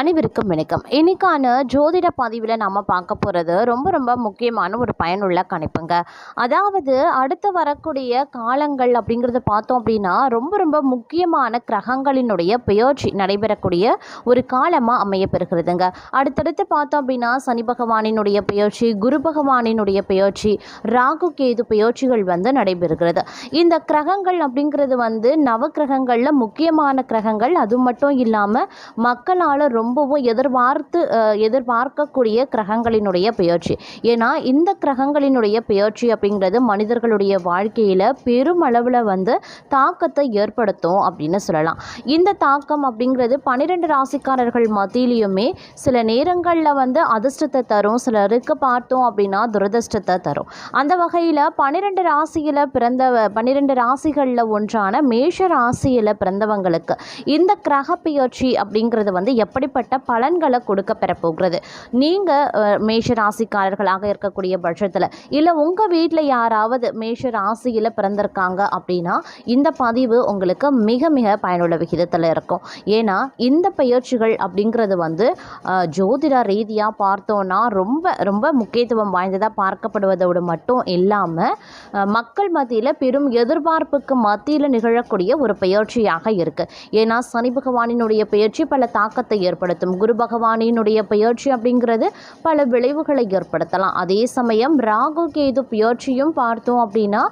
அனைவருக்கும் வணக்கம். இன்னைக்கான ஜோதிட பதிவில் நம்ம பார்க்க போகிறது ரொம்ப ரொம்ப முக்கியமான ஒரு பயனுள்ள கணிப்புங்க. அதாவது அடுத்து வரக்கூடிய காலங்கள் அப்படிங்கிறத பார்த்தோம் அப்படின்னா ரொம்ப ரொம்ப முக்கியமான கிரகங்களினுடைய பெயர்ச்சி நடைபெறக்கூடிய ஒரு காலமாக அமையப்பெறுகிறதுங்க. அடுத்தடுத்து பார்த்தோம் அப்படின்னா சனி பகவானினுடைய பெயர்ச்சி குரு பகவானினுடைய பெயர்ச்சி ராகு கேது பெயர்ச்சிகள் வந்து நடைபெறுகிறது. இந்த கிரகங்கள் அப்படிங்கிறது வந்து நவ கிரகங்களில் முக்கியமான கிரகங்கள். அது மட்டும் இல்லாமல் மக்களால் ரொம்பவும் எதிர்பார்த்து எதிர்பார்க்கக்கூடிய கிரகங்களினுடைய பெயர்ச்சி. ஏன்னா இந்த கிரகங்களினுடைய பெயர்ச்சி அப்படிங்கிறது மனிதர்களுடைய வாழ்க்கையில் பெருமளவில் வந்து தாக்கத்தை ஏற்படுத்தும் அப்படின்னு சொல்லலாம். இந்த தாக்கம் அப்படிங்கிறது பன்னிரெண்டு ராசிக்காரர்கள் மத்தியிலையுமே சில நேரங்களில் வந்து அதிர்ஷ்டத்தை தரும். சிலருக்கு பார்த்தோம் அப்படின்னா துரதிர்ஷ்டத்தை தரும். அந்த வகையில் பன்னிரெண்டு ராசியில் பிறந்த பன்னிரெண்டு ராசிகளில் ஒன்றான மேஷ ராசியில் பிறந்தவங்களுக்கு இந்த கிரக பெயர்ச்சி அப்படிங்கிறது வந்து எப்படி எப்படிப்பட்ட பலன்களை கொடுக்க பெறப்போகிறது நீங்கள் மேஷ ராசிக்காரர்களாக இருக்கக்கூடிய பட்சத்தில் இல்லை உங்கள் வீட்டில் யாராவது மேஷ ராசியில் பிறந்திருக்காங்க அப்படின்னா இந்த பதிவு உங்களுக்கு மிக மிக பயனுள்ள விகிதத்தில் இருக்கும். ஏன்னா இந்த பயிற்சிகள் அப்படிங்கிறது வந்து ஜோதிட ரீதியாக பார்த்தோன்னா ரொம்ப ரொம்ப முக்கியத்துவம் வாய்ந்ததாக பார்க்கப்படுவதோடு மட்டும் இல்லாமல் மக்கள் மத்தியில் பெரும் எதிர்பார்ப்புக்கு மத்தியில் நிகழக்கூடிய ஒரு பயிற்சியாக இருக்குது ஏன்னா சனி பகவானினுடைய பயிற்சி பல தாக்கத்தை ஏற்படுத்தும். குரு பகவானினுடைய பயிற்சி அப்படிங்கிறது பல விளைவுகளை ஏற்படுத்தலாம். அதே சமயம் ராகு கேது பயிற்சியும் பார்த்தோம் அப்படின்னா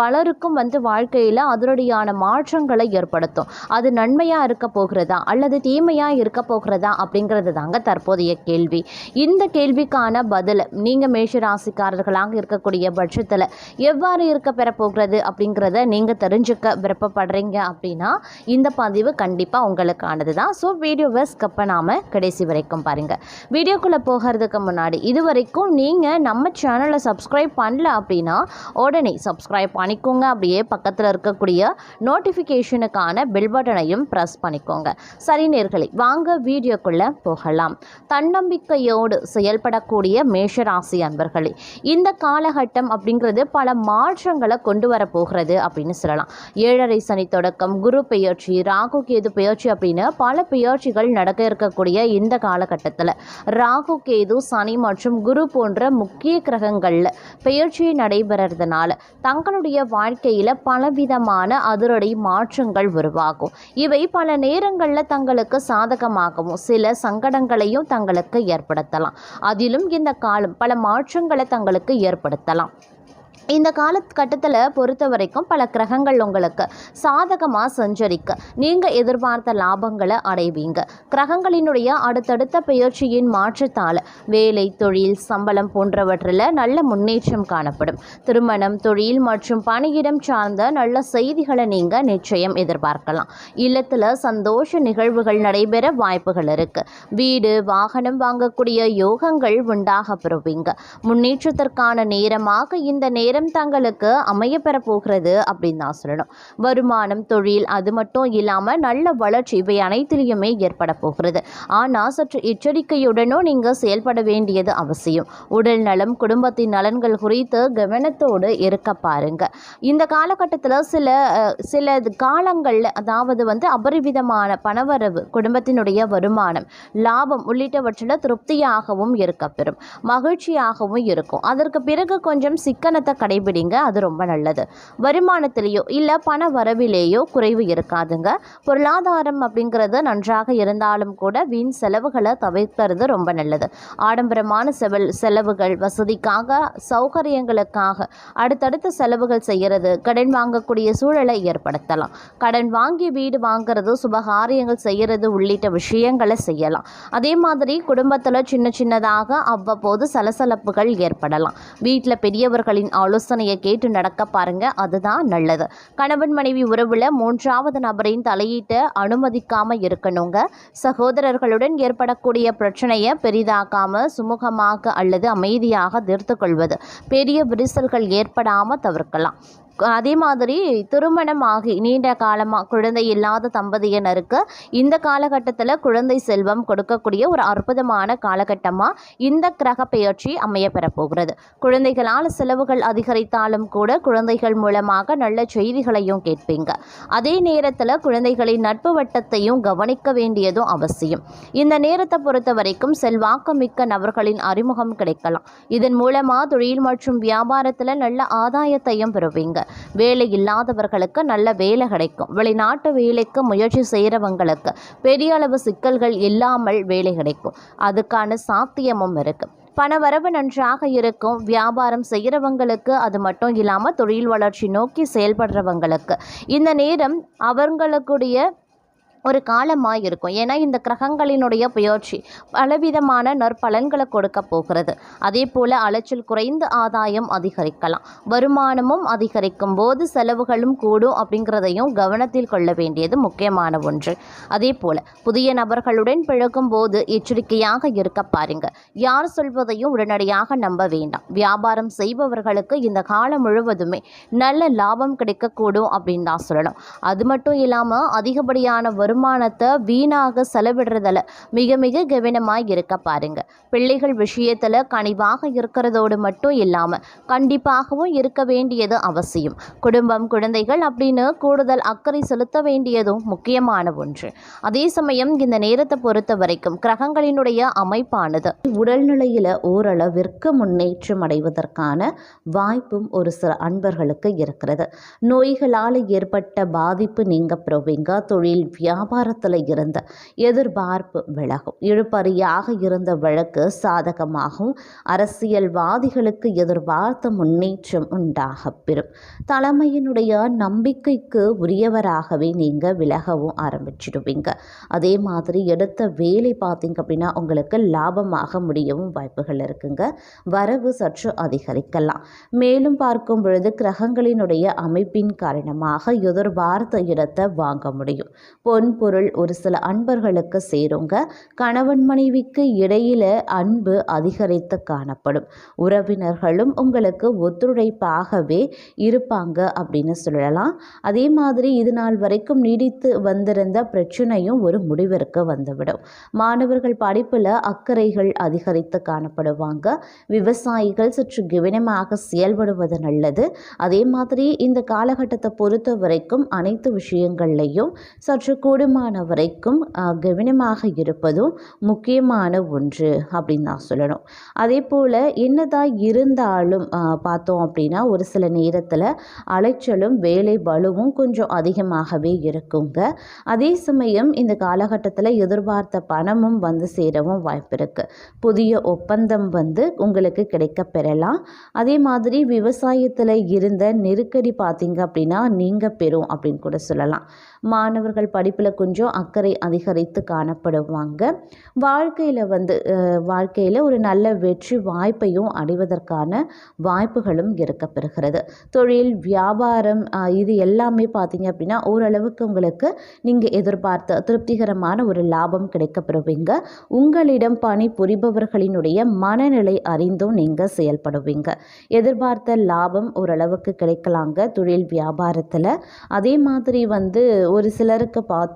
பலருக்கும் வந்து வாழ்க்கையில் அதனுடையான மாற்றங்களை ஏற்படுத்தும். அது நன்மையாக இருக்க போகிறதா? அல்லது தீமையாக இருக்க போகிறதா? அப்படிங்கிறது தாங்க தற்போதைய கேள்வி. இந்த கேள்விக்கான பதில் நீங்கள் மேஷராசிக்காரர்களாக இருக்கக்கூடிய பட்சத்தில் எவ்வாறு இருக்க பெற போகிறது அப்படிங்கிறத நீங்கள் தெரிஞ்சுக்க விருப்பப்படுறீங்க அப்படின்னா இந்த பதிவு கண்டிப்பாக உங்களுக்கானது தான் ஸோ வீடியோவை ஸ்கப் நாம் கடைசி வரைக்கும் பாருங்கள் வீடியோக்குள்ளே போகிறதுக்கு முன்னாடி இது வரைக்கும் நீங்கள் நம்ம சேனலை சப்ஸ்கிரைப் பண்ணல அப்படின்னா உடனே சப்ஸ்கிரைப் பண்ணிக்கோங்க. அப்படியே பக்கத்தில் இருக்கக்கூடிய நோட்டிஃபிகேஷனுக்கான பெல் பட்டனையும் ப்ரெஸ் பண்ணிக்கோங்க. சரி நேர்களை வாங்க வீடியோக்குள்ளே போகலாம். தன்னம்பிக்கையோடு செயல்படக்கூடிய மேஷராசி அன்பர்களே இந்த காலகட்டம் அப்படிங்கிறது பல மாற்றங்களை கொண்டு வர போகிறது அப்படின்னு சொல்லலாம். ஏழரை சனி தொடக்கம் குரு பெயர்ச்சி ராகு கேது பெயர்ச்சி அப்படின்னு பல பெயர்ச்சிகள் நடக்க இருக்கக்கூடிய இந்த காலகட்டத்தில் ராகு கேது சனி மற்றும் குரு போன்ற முக்கிய கிரகங்களில் பெயர்ச்சி நடைபெறதுனால தங்களுடைய வாழ்க்கையில் பலவிதமான அதிரடி மாற்றங்கள் உருவாகும். இவை பல நேரங்களில் தங்களுக்கு சாதகமாகவும் சில சங்கடங்களையும் தங்களுக்கு ஏற்படுத்தலாம். அதிலும் இந்த காலம் பல மாற்றங்களை தங்களுக்கு ஏற்படுத்தலாம். இந்த காலகட்டத்தில் பொறுத்த வரைக்கும் பல கிரகங்கள் உங்களுக்கு சாதகமாக சஞ்சரிக்க நீங்கள் எதிர்பார்த்த லாபங்களை அடைவீங்க. கிரகங்களினுடைய அடுத்தடுத்த பயிற்சியின் மாற்றத்தால் வேலை தொழில் சம்பளம் போன்றவற்றில் நல்ல முன்னேற்றம் காணப்படும். திருமணம் தொழில் மற்றும் பணியிடம் சார்ந்த நல்ல செய்திகளை நீங்கள் நிச்சயம் எதிர்பார்க்கலாம். இல்லத்தில் சந்தோஷ நிகழ்வுகள் நடைபெற வாய்ப்புகள் இருக்குது வீடு வாகனம் வாங்கக்கூடிய யோகங்கள் உண்டாக பெறுவீங்க. முன்னேற்றத்திற்கான நேரமாக இந்த நேரம் தங்களுக்கு அமைய பெற போகிறது அப்படின்னு தான் சொல்லணும். வருமானம் தொழில் அது மட்டும் இல்லாமல் நல்ல வளர்ச்சி இவை அனைத்திலையுமே ஏற்பட போகிறது. ஆனால் சற்று எச்சரிக்கையுடனும் நீங்கள் செயல்பட வேண்டியது அவசியம். உடல் நலம் குடும்பத்தின் நலன்கள் குறித்து கவனத்தோடு இருக்க பாருங்க. இந்த காலகட்டத்தில் சில சில காலங்களில் அதாவது வந்து அபரிவிதமான பணவரவு குடும்பத்தினுடைய வருமானம் லாபம் உள்ளிட்டவற்றில் திருப்தியாகவும் இருக்கப்பெறும். மகிழ்ச்சியாகவும் இருக்கும். அதற்கு பிறகு கொஞ்சம் சிக்கனத்தை கடைபிடிங்க. அது ரொம்ப நல்லது. வருமானத்திலேயோ இல்லை பண வரவிலேயோ குறைவு இருக்காதுங்க. பொருளாதாரம் அப்படிங்கிறது நன்றாக இருந்தாலும் கூட வீண் செலவுகளை தவிர்க்கிறது ரொம்ப நல்லது. ஆடம்பரமான செவல் செலவுகள் வசதிக்காக சௌகரியங்களுக்காக அடுத்தடுத்த செலவுகள் செய்கிறது கடன் வாங்கக்கூடிய சூழலை ஏற்படுத்தலாம். கடன் வாங்கி வீடு வாங்கிறது சுபகாரியங்கள் செய்கிறது உள்ளிட்ட விஷயங்களை செய்யலாம். அதே மாதிரி குடும்பத்தில் சின்ன சின்னதாக அவ்வப்போது சலசலப்புகள் ஏற்படலாம். வீட்டில் பெரியவர்களின் ஆலோசனையை கேட்டு நடக்க பாருங்க அதுதான் நல்லது. கணவன் மனைவி உறவில் மூன்றாவது நபரின் தலையீட்டை அனுமதிக்காம இருக்கணுங்க. சகோதரர்களுடன் ஏற்படக்கூடிய பிரச்சனையை பெரிதாக்காம சுமூகமாக அல்லது அமைதியாக தீர்த்து கொள்வது பெரிய விரிசல்கள் ஏற்படாமல் தவிர்க்கலாம். அதே மாதிரி திருமணமாகி நீண்ட காலமாக குழந்தை இல்லாத தம்பதியினருக்கு இந்த காலகட்டத்தில் குழந்தை செல்வம் கொடுக்கக்கூடிய ஒரு அற்புதமான காலகட்டமாக இந்த கிரக பெயர்ச்சி அமைய பெறப்போகிறது. குழந்தைகளால் செலவுகள் அதிகரித்தாலும் கூட குழந்தைகள் மூலமாக நல்ல செய்திகளையும் கேட்பீங்க. அதே நேரத்தில் குழந்தைகளின் நட்பு வட்டத்தையும் கவனிக்க வேண்டியதும் அவசியம். இந்த நேரத்தை பொறுத்த வரைக்கும் செல்வாக்கமிக்க நபர்களின் அறிமுகம் கிடைக்கலாம். இதன் மூலமாக தொழில் மற்றும் வியாபாரத்தில் நல்ல ஆதாயத்தையும் பெறுவீங்க. வேலை இல்லாதவர்களுக்கு நல்ல வேலை கிடைக்கும். வெளிநாட்டு வேலைக்கு முயற்சி செய்கிறவங்களுக்கு பெரிய அளவு சிக்கல்கள் இல்லாமல் வேலை கிடைக்கும். அதுக்கான சாத்தியமும் இருக்குது பணவரவு நன்றாக இருக்கும். வியாபாரம் செய்கிறவங்களுக்கு அது மட்டும் இல்லாமல் தொழில் வளர்ச்சி நோக்கி செயல்படுறவங்களுக்கு இந்த நேரம் அவங்களுக்குடைய ஒரு காலமாக இருக்கும் ஏன்னா இந்த கிரகங்களினுடைய புயற்சி பலவிதமான நற்பலன்களை கொடுக்க போகிறது. அதே போல் அலைச்சல் குறைந்த ஆதாயம் அதிகரிக்கலாம். வருமானமும் அதிகரிக்கும் போது செலவுகளும் கூடும் அப்படிங்கிறதையும் கவனத்தில் கொள்ள வேண்டியது முக்கியமான ஒன்று. அதே போல் புதிய நபர்களுடன் பழகும் போது எச்சரிக்கையாக இருக்க பாருங்க. யார் சொல்வதையும் உடனடியாக நம்ப வேண்டாம். வியாபாரம் செய்பவர்களுக்கு இந்த காலம் முழுவதுமே நல்ல லாபம் கிடைக்கக்கூடும் அப்படின்னு தான் சொல்லணும். அது மட்டும் இல்லாமல் அதிகப்படியான வரும் வருமானத்தை வீணாக செலவிடுறதில் மிக மிக கவனமாக இருக்க பாருங்க. பிள்ளைகள் விஷயத்தில் கனிவாக இருக்கிறதோடு மட்டும் இல்லாமல் கண்டிப்பாகவும் இருக்க வேண்டியது அவசியம். குடும்பம் குழந்தைகள் அப்படின்னு கூடுதல் அக்கறை செலுத்த வேண்டியதும் முக்கியமான ஒன்று. அதே சமயம் இந்த நேரத்தை பொறுத்த வரைக்கும் கிரகங்களினுடைய அமைப்பானது உடல்நிலையில் ஓரளவிற்கு முன்னேற்றம் அடைவதற்கான வாய்ப்பும் ஒரு சில அன்பர்களுக்கு இருக்கிறது. நோய்களால் ஏற்பட்ட பாதிப்பு நீங்க பெறுவீங்க. தொழில் வியாபாரத்தில் இருந்த எதிர்பார்ப்பு விலகும். இழுபறியாக இருந்த வழக்கு சாதகமாகவும் அரசியல்வாதிகளுக்கு எதிர்பார்த்த முன்னேற்றம் உண்டாக பெறும். தலைமையினுடைய நம்பிக்கைக்கு உரியவராகவே நீங்கள் விலகவும் ஆரம்பிச்சிடுவீங்க. அதே மாதிரி எடுத்த வேலை பார்த்தீங்க அப்படின்னா உங்களுக்கு லாபமாக முடியவும் வாய்ப்புகள் இருக்குங்க. வரவு சற்று அதிகரிக்கலாம். மேலும் பார்க்கும் பொழுது கிரகங்களினுடைய அமைப்பின் காரணமாக எதிர்பார்த்த இடத்தை வாங்க முடியும். பொன் பொருள் ஒரு சில அன்பர்களுக்கு சேருங்க. கணவன் மனைவிக்கு இடையில அன்பு அதிகரித்து காணப்படும். உறவினர்களும் உங்களுக்கு ஒத்துழைப்பாகவே இருப்பாங்க அப்படின்னு சொல்லலாம். அதே மாதிரி இது நாள் வரைக்கும் நீடித்து வந்திருந்த பிரச்சனையும் ஒரு முடிவிற்கு வந்துவிடும். மாணவர்கள் படிப்பில் அக்கறைகள் அதிகரித்து காணப்படுவாங்க. விவசாயிகள் சற்று கவனமாக செயல்படுவது நல்லது. அதே மாதிரி இந்த காலகட்டத்தை பொறுத்த வரைக்கும் அனைத்து விஷயங்கள்லையும் சற்று கூட கூடுமான வரைக்கும் கவனமாக இருப்பதும் முக்கியமான ஒன்று அப்படின்னு நான் சொல்லணும். அதே போல் என்னதான் இருந்தாலும் பார்த்தோம் அப்படின்னா ஒரு சில நேரத்தில் அலைச்சலும் வேலை வலுவும் கொஞ்சம் அதிகமாகவே இருக்குங்க. அதே சமயம் இந்த காலகட்டத்தில் எதிர்பார்த்த பணமும் வந்து சேரவும் வாய்ப்பு இருக்குது புதிய ஒப்பந்தம் வந்து உங்களுக்கு கிடைக்க பெறலாம். அதே மாதிரி விவசாயத்தில் இருந்த நெருக்கடி பார்த்தீங்க அப்படின்னா நீங்கள் பெறும் அப்படின்னு கூட சொல்லலாம். மாணவர்கள் படிப்பில் கொஞ்சம் அக்கறை அதிகரித்து காணப்படுவாங்க. வாழ்க்கையில் வந்து வாழ்க்கையில் ஒரு நல்ல வெற்றி வாய்ப்பையும் அடைவதற்கான வாய்ப்புகளும் இருக்கப்பெறுகிறது. தொழில் வியாபாரம் இது எல்லாமே பார்த்தீங்க அப்படின்னா ஓரளவுக்கு உங்களுக்கு நீங்கள் எதிர்பார்த்த திருப்திகரமான ஒரு லாபம் கிடைக்கப்பெறுவீங்க. உங்களிடம் பணி புரிபவர்களினுடைய மனநிலை அறிந்தும் நீங்கள் செயல்படுவீங்க. எதிர்பார்த்த லாபம் ஓரளவுக்கு கிடைக்கலாங்க தொழில் வியாபாரத்தில். அதே மாதிரி வந்து ஒரு சிலருக்கு பார்த்து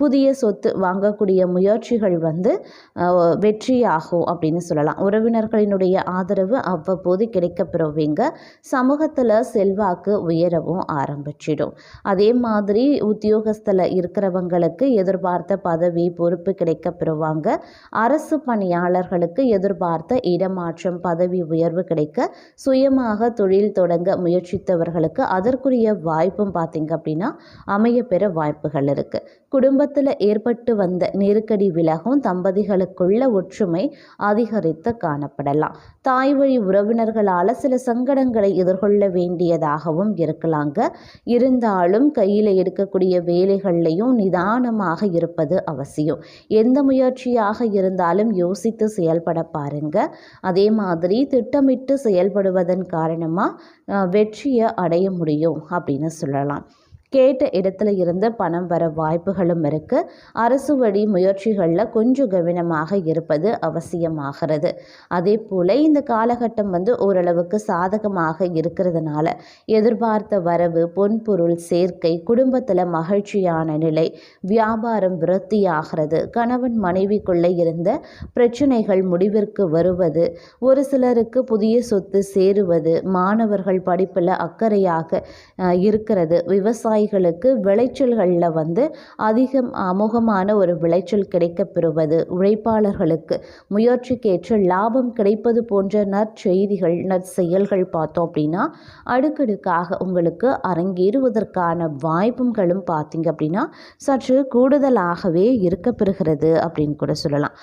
புதிய சொத்து வாங்கக்கூடிய முயற்சிகள் வந்து வெற்றியாகும் அப்படின்னு சொல்லலாம். உறவினர்களினுடைய ஆதரவு அவ்வப்போது கிடைக்கப்பெறுவீங்க. சமூகத்தில் செல்வாக்கு உயரவும் ஆரம்பிச்சிடும். அதே மாதிரி உத்தியோகஸ்தில் இருக்கிறவங்களுக்கு எதிர்பார்த்த பதவி பொறுப்பு கிடைக்கப்பெறுவாங்க. அரசு பணியாளர்களுக்கு எதிர்பார்த்த இடமாற்றம் பதவி உயர்வு கிடைக்க சுயமாக தொழில் தொடங்க முயற்சித்தவர்களுக்கு அதற்குரிய வாய்ப்பும் பார்த்தீங்க அப்படின்னா அமைய பெற வாய்ப்புகள் இருக்குது குடும்பத்தில் ஏற்பட்டு வந்த நெருக்கடி விலகும் தம்பதிகளுக்குள்ள ஒற்றுமை அதிகரித்து காணப்படலாம். தாய் வழி உறவினர்களால் சில சங்கடங்களை எதிர்கொள்ள வேண்டியதாகவும் இருக்கலாங்க. இருந்தாலும் கையில் எடுக்கக்கூடிய வேலைகள்லையும் நிதானமாக இருப்பது அவசியம். எந்த முயற்சியாக இருந்தாலும் யோசித்து செயல்பட பாருங்க. அதே மாதிரி திட்டமிட்டு செயல்படுவதன் காரணமாக வெற்றியை அடைய முடியும் அப்படின்னு சொல்லலாம். கேட்ட இடத்துல இருந்து பணம் வர வாய்ப்புகளும் இருக்குது அரசு வழி முயற்சிகளில் கொஞ்சம் கவனமாக இருப்பது அவசியமாகிறது. அதே போல் இந்த காலகட்டம் வந்து ஓரளவுக்கு சாதகமாக இருக்கிறதுனால எதிர்பார்த்த வரவு பொன்பொருள் சேர்க்கை குடும்பத்தில் மகிழ்ச்சியான நிலை வியாபாரம் விருத்தியாகிறது கணவன் மனைவிக்குள்ளே இருந்த பிரச்சனைகள் முடிவிற்கு வருவது ஒரு சிலருக்கு புதிய சொத்து சேருவது மாணவர்கள் படிப்பில் அக்கறையாக இருக்கிறது விவசாய விவசாயிகளுக்கு விளைச்சல்களில் வந்து அதிகம் அமோகமான ஒரு விளைச்சல் கிடைக்கப் பெறுவது உழைப்பாளர்களுக்கு. முயற்சிக்கேற்ற லாபம் கிடைப்பது போன்ற நற்செய்திகள் நற்செயல்கள் பார்த்தோம் அப்படின்னா அடுக்கடுக்காக உங்களுக்கு அரங்கேறுவதற்கான வாய்ப்புகளும் பார்த்தீங்க அப்படின்னா சற்று கூடுதலாகவே இருக்கப்பெறுகிறது அப்படின்னு கூட சொல்லலாம்.